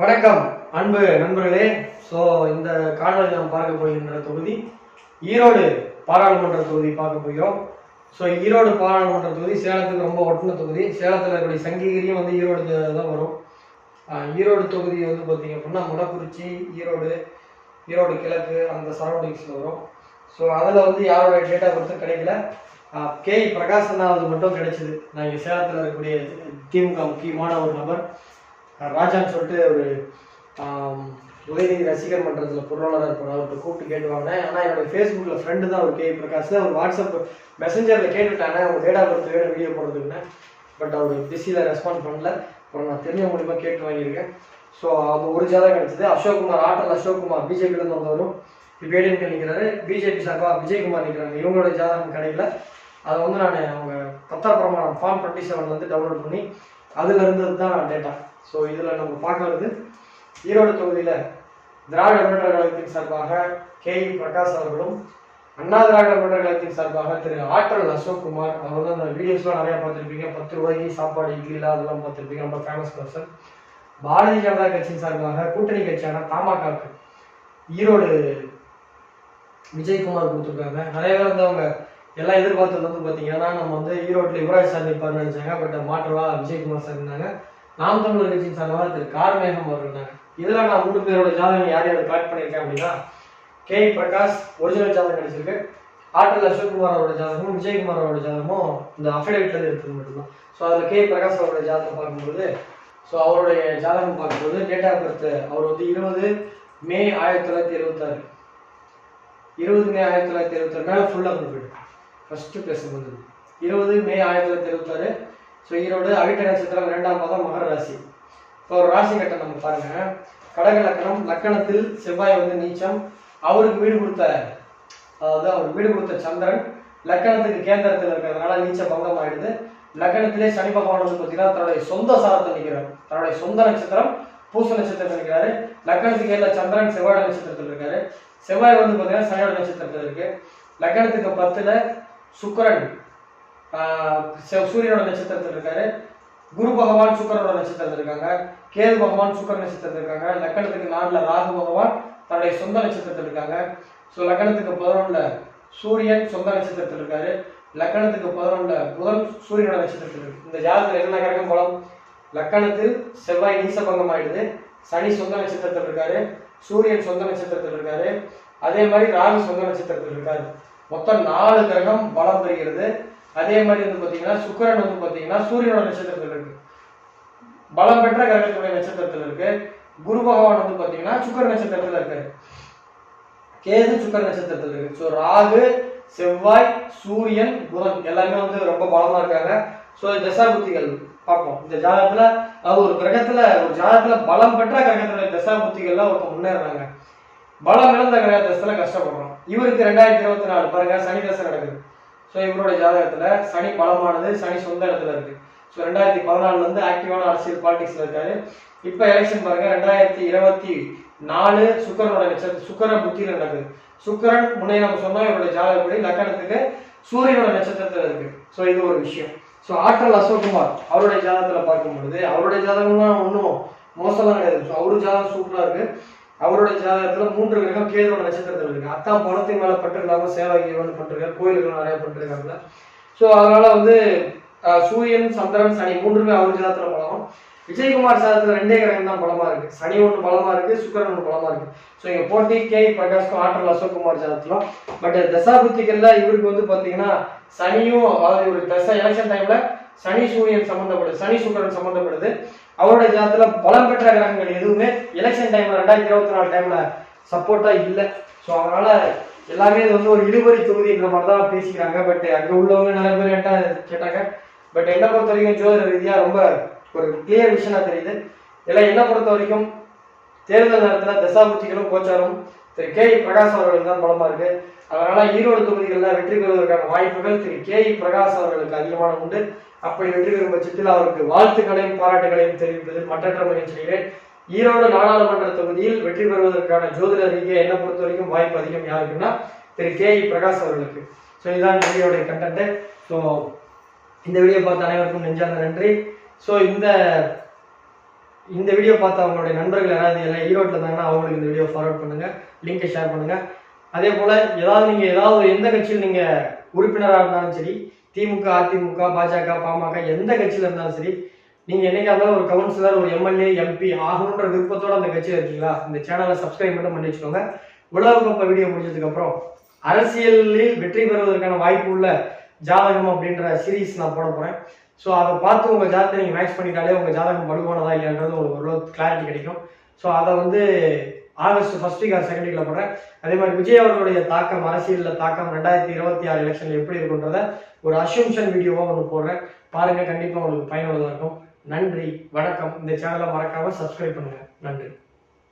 வணக்கம் அன்பு நண்பர்களே. ஸோ இந்த காணொலி நாம் பார்க்க போகின்ற தொகுதி ஈரோடு பாராளுமன்ற தொகுதி பார்க்க போகிறோம். ஸோ ஈரோடு பாராளுமன்ற தொகுதி சேலத்துக்கு ரொம்ப ஒட்டின தொகுதி. சேலத்தில் இருக்கக்கூடிய சங்ககிரியும் வந்து ஈரோடு தான் வரும். ஈரோடு தொகுதி வந்து பார்த்தீங்க அப்படின்னா முடக்குறிச்சி ஈரோடு ஈரோடு கிழக்கு அந்த சரௌண்டிங்ஸில் வரும். ஸோ அதில் வந்து யாரோட டேட்டா பர்த்தும் கிடைக்கல? கே. பிரகாஷ் மட்டும் கிடைச்சிது. நான் இங்கே சேலத்தில் இருக்கக்கூடிய திமுக முக்கியமான ஒரு நபர். ராஜான்னு சொல்லிட்டு ஒரு உதயநிதி ரசிகர் மன்றத்தில் பொருளாளர் இருப்பார். அவர்கிட்ட கூப்பிட்டு கேட்டு வாங்கினேன் ஆனால் என்னோட ஃபேஸ்புக்கில் ஃப்ரெண்டு தான் ஒரு கே. பிரகாஷ். அவர் வாட்ஸ்அப் மெசஞ்சரில் கேட்டுவிட்டாங்க அவங்க டேட்டா பர்த் வேணும் வீடியோ போடுறதுக்குன்னு. பட் அவர் பிஸியில் ரெஸ்பாண்ட் பண்ணல. அப்புறம் நான் தெரிஞ்ச மூலிமா கேட்டு வாங்கியிருக்கேன். ஸோ அது ஒரு ஜாதகம் கிடைச்சது. அசோக்குமார் ஆட்டல் அசோக்குமார் பிஜேபியிலேருந்து வந்தவரும் இப்போ ஏடிஎம்கே நிற்கிறாரு பிஜேபி சார்பாக விஜயகுமார் நிற்கிறாங்க இவங்களோட ஜாதகம் கிடைக்கல அதை வந்து நான் அவங்க பத்தா பிரமாணம் ஃபார்ம் டுவெண்ட்டி செவன் வந்து டவுன்லோட் பண்ணி அதுலேருந்து தான் டேட்டா ஸோ இதில் நம்ம பார்க்கறது ஈரோடு தொகுதியில் திராவிட முன்னேற்ற கழகத்தின் சார்பாக கே இ பிரகாஷ் அவர்களும் அண்ணா திராவிட முன்னேற்ற கழகத்தின் சார்பாக திரு ஆற்றல் அசோக் குமார் அவர் தான் அந்த வீடியோஸ்லாம் நிறையா பார்த்துருப்பீங்க. பத்து ரூபாய்க்கு சாப்பாடு இட்லிலாம் அதெல்லாம் பார்த்துருப்பீங்க. ரொம்ப ஃபேமஸ் பர்சன் பாரதிய ஜனதா கட்சியின் சார்பாக கூட்டணி கட்சியான தமாகாக்கு ஈரோடு விஜயகுமார் கொடுத்துருக்காங்க. நிறைய பேர் வந்து அவங்க எல்லாம் எதிர்பார்த்தது வந்து பார்த்தீங்கன்னா நம்ம வந்து ஈரோட்டில் யுவராஜ் சார் நிற்பார்னு நினச்சாங்க. பட் மாற்றவா விஜயகுமார் சார் இருந்தாங்க நாம் தமிழர் கட்சியின் சார்பாக திரு கார்மேகம் அவர்கள் இருந்தாங்க இதில் நான் மூணு பேரோட ஜாதகம் யார் யார் கலெக்ட் பண்ணியிருக்கேன் அப்படின்னா கே பிரகாஷ் ஒரிஜினல் ஜாதகம் கிடைச்சிருக்கு. ஆற்றல் அசோக்குமார் அவரோட ஜாதகமும் விஜயகுமார் அவரோட ஜாதகமும் இந்த அஃபிடேவிட்ல இருக்கிறது மட்டும்தான். ஸோ அதில் கே பிரகாஷ் அவரோட ஜாதகம் பார்க்கும்போது ஸோ அவருடைய ஜாதகம் பார்க்கும்போது டேட் ஆஃப் பர்த் அவர் வந்து இருபது மே ஆயிரத்தி தொள்ளாயிரத்தி எழுபத்தாறு இருபது மே ஆயிரத்தி தொள்ளாயிரத்தி எழுபத்தாறு மேலே ஃபுல்லாக கொண்டு போயிடு ஃபஸ்ட்டு பிளஸ் வந்தது இருபது மே ஆயிரத்தி தொள்ளாயிரத்தி எழுபத்தாறு ஸோ ஈரோடு அவிட்ட நட்சத்திரம் இரண்டாம் மாதம் மகர ராசி. இப்போ ஒரு ராசி கட்டம் நம்ம பாருங்க. கடக லக்கணம் லக்கணத்தில் செவ்வாய் வந்து நீச்சம். அவருக்கு வீடு கொடுத்த அதாவது அவர் வீடு கொடுத்த சந்திரன் லக்கணத்துக்கு கேந்திரத்தில் இருக்கிறதுனால நீச்ச பங்கம் ஆயிடுது. லக்கணத்திலே சனி பகவான் வந்து பார்த்தீங்கன்னா தன்னுடைய சொந்த சாரத்தை நிற்கிறார். தன்னுடைய சொந்த நட்சத்திரம் பூச நட்சத்திரத்தில் இருக்கிறாரு லக்கணத்துக்கு ஏழ சந்திரன் செவ்வாய் நட்சத்திரத்தில் இருக்காரு. செவ்வாய் வந்து பார்த்தீங்கன்னா சனியோட நட்சத்திரத்தில் இருக்கு. லக்கணத்துக்கு பத்துல சுக்கரன் சூரியனோட நட்சத்திரத்தில் இருக்காரு. குரு பகவான் சுக்கரனோட நட்சத்திரத்தில் இருக்காங்க. கேது பகவான் சுக்கர நட்சத்திரத்தில் இருக்காங்க. லக்கணத்துக்கு நாலுல ராகு பகவான் தன்னுடைய சொந்த நட்சத்திரத்தில் இருக்காங்க. ஸோ லக்கணத்துக்கு பதினொன்றுல சூரியன் சொந்த நட்சத்திரத்தில் இருக்காரு. லக்கணத்துக்கு பதினொன்றுல புதன் சூரியனோட நட்சத்திரத்தில் இருக்கு. இந்த ஜாதகத்தில் என்ன கிரகம் பலம் லக்கணத்து செவ்வாய் நீசபங்கம் ஆயிடுது. சனி சொந்த நட்சத்திரத்தில் இருக்காரு. சூரியன் சொந்த நட்சத்திரத்தில் இருக்காரு. அதே மாதிரி ராகு சொந்த நட்சத்திரத்தில் இருக்காரு. மொத்தம் நாலு கிரகம் பலம் பெறுகிறது. அதே மாதிரி வந்து பார்த்தீங்கன்னா சுக்கரன் வந்து பார்த்தீங்கன்னா சூரியனோட நட்சத்திரத்தில் இருக்கு. பலம் பெற்ற கிரகத்துடைய நட்சத்திரத்தில் இருக்கு. குரு பகவான் வந்து பார்த்தீங்கன்னா சுக்கர நட்சத்திரத்தில் இருக்காரு. கேது சுக்கர நட்சத்திரத்தில் இருக்கு. ஸோ ராகு செவ்வாய் சூரியன் புதன் எல்லாமே வந்து ரொம்ப பலமா இருக்காங்க. ஸோ தசாபுத்திகள் பார்ப்போம். இந்த ஜாதகத்துல அது ஒரு கிரகத்துல ஒரு ஜாதகத்துல பலம் பெற்ற கிரகத்துல தசாபுத்திகள்லாம் ஒருத்தர் முன்னேறாங்க பலம் இழந்த கிரக தசையில கஷ்டப்படுறோம். இவருக்கு ரெண்டாயிரத்தி இருபத்தி நாலு பாருங்க சனி தசை நடக்குது. ஸோ இவருடைய ஜாதகத்துல சனி பலமானது சனி சொந்த இடத்துல இருக்கு. ஸோ ரெண்டாயிரத்தி பதினாலுல இருந்து ஆக்டிவான அரசியல் பாலிடிக்ஸ்ல இருக்காரு. இப்போ எலெக்ஷன் பாருங்க ரெண்டாயிரத்தி இருபத்தி நாலு சுக்கரனோட நட்சத்திரம் சுக்கர புத்தியில நடக்குது. சுக்கரன் முன்னே நம்ம சொன்னோம் இவருடைய ஜாதகப்படி லக்கணத்துக்கு சூரியனோட நட்சத்திரத்துல இருக்கு. ஸோ இது ஒரு விஷயம். ஸோ ஆற்றல் அசோக்குமார் அவருடைய ஜாதகத்துல பார்க்கும் பொழுது அவருடைய ஜாதகம்லாம் ஒன்றும் மோசம்லாம் கிடையாது. ஸோ அவரு ஜாதகம் சூப்பரா இருக்கு. அவருடைய ஜாதகத்துல மூன்று கிரகம் கேதுவோட நட்சத்திரத்தில் இருக்கு. அத்தான் பணத்தின் மேல பட்டிருக்காங்க சேவை வந்து பண்ணிருக்காரு கோயில்கள் நிறைய பண்ணிருக்காங்க ஸோ அதனால வந்து சூரியன் சந்திரன் சனி மூன்றுமே அவர் ஜாதகத்துல பலம் விஜயகுமார் ஜாதகத்துல ரெண்டே கிரகம் தான் பலமா இருக்கு. சனி ஒன்று பலமா இருக்கு சுக்கரன் ஒன்று பலமா இருக்கு. ஸோ இங்க போட்டி கே பிரகாஷ்க்கும் ஆற்றல் அசோக்குமார் ஜாதகத்திலும். பட் தசாபுத்திகள்ல இவருக்கு வந்து பாத்தீங்கன்னா சனியும் அதாவது ஒரு தசா எலெக்ஷன் டைம்ல சனி சூரியன் சம்பந்தப்படுது சனி சுக்கரன் சம்பந்தப்படுது. அவருடைய ஜாதத்துல பலம் பெற்ற கிரகங்கள் எதுவுமே எலெக்ஷன் டைம்ல ரெண்டாயிரத்தி இருபத்தி நாலு டைம்ல சப்போர்ட்டா இல்லை. ஸோ அதனால எல்லாமே இது வந்து ஒரு இழுபறி தொகுதின்ற மாதிரி தான் பேசிக்கிறாங்க. பட் அங்கே உள்ளவங்க நிறைய பேர் என்கிட்ட கேட்டாங்க. பட் என்னை பொறுத்த வரைக்கும் ஜோதிட ரீதியா ரொம்ப ஒரு கிளியர் விஷயமா தெரியுது. இல்லை என்ன பொறுத்த வரைக்கும் தேர்தல் நேரத்தில் தசாபுத்திகளும் கோச்சாரும் திரு கே இ பிரகாஷ் அவர்களுக்கு தான் பலமா இருக்கு. அதனால ஈரோடு தொகுதிகளில் வெற்றி பெறுவதற்கான வாய்ப்புகள் திரு கே இ பிரகாஷ் அவர்களுக்கு அதிகமான உண்டு. அப்படி வெற்றி பெறும் பட்சத்தில் அவருக்கு வாழ்த்துக்களையும் பாராட்டுகளையும் தெரிவிப்பதில் மற்றற்ற மகிழ்ச்சிகிறேன் ஈரோடு நாடாளுமன்ற தொகுதியில் வெற்றி பெறுவதற்கான ஜோதிட ரீதியாக என்ன பொறுத்த வரைக்கும் வாய்ப்பு அதிகம் யாருக்குன்னா திரு கே இ பிரகாஷ் அவர்களுக்கு. ஸோ இதுதான் வீடியோடைய கண்டென்ட் ஸோ இந்த வீடியோ பார்த்த அனைவருக்கும் நெஞ்சார்ந்த நன்றி. ஸோ இந்த இந்த வீடியோ பார்த்து அவங்களுடைய நண்பர்கள் யாராவது எல்லாம் ஈரோட்டில் இருந்தாங்கன்னா அவங்களுக்கு இந்த வீடியோ ஃபார்வர்ட் பண்ணுங்கள் லிங்கை ஷேர் பண்ணுங்கள் அதே போல் ஏதாவது நீங்கள் ஏதாவது ஒரு எந்த கட்சியில் நீங்கள் உறுப்பினராக இருந்தாலும் சரி திமுக அதிமுக பாஜக பாமக எந்த கட்சியில இருந்தாலும் சரி நீங்கள் என்னைக்கா இருந்தாலும் ஒரு கவுன்சிலர் ஒரு எம்எல்ஏ எம்பி ஆகணுன்ற விருப்பத்தோட அந்த கட்சியில் இருக்கீங்களா? இந்த சேனலை சப்ஸ்கிரைப் மட்டும் பண்ணி வச்சுக்கோங்க. உலகக்கோப்பை வீடியோ முடிஞ்சதுக்கப்புறம் அரசியலில் வெற்றி பெறுவதற்கான வாய்ப்பு உள்ள ஜாதகம் அப்படின்ற சீரீஸ் நான் போட போகிறேன் ஸோ அதை பார்த்து உங்கள் ஜாதகத்தை நீங்கள் மேட்ச் பண்ணிட்டாலே உங்கள் ஜாதகம் வலுவானதா இல்லைன்றது உங்களுக்கு ஓரளவு கிளாரிட்டி கிடைக்கும். ஸோ அதை வந்து August first week or second வீக்கில் போடுறேன். அதே மாதிரி விஜய் அவர்களுடைய தாக்கம் அரசியலில் தாக்கம் ரெண்டாயிரத்தி இருபத்தி ஆறு எலெக்ஷனில் எப்படி இருக்குன்றத ஒரு அசம்ஷன் வீடியோவாக ஒன்று போடுறேன். பாருங்கள் கண்டிப்பாக உங்களுக்கு பயனுள்ளதாக இருக்கும். நன்றி வணக்கம். இந்த சேனலை மறக்காமல் சப்ஸ்கிரைப் பண்ணுங்கள் நன்றி.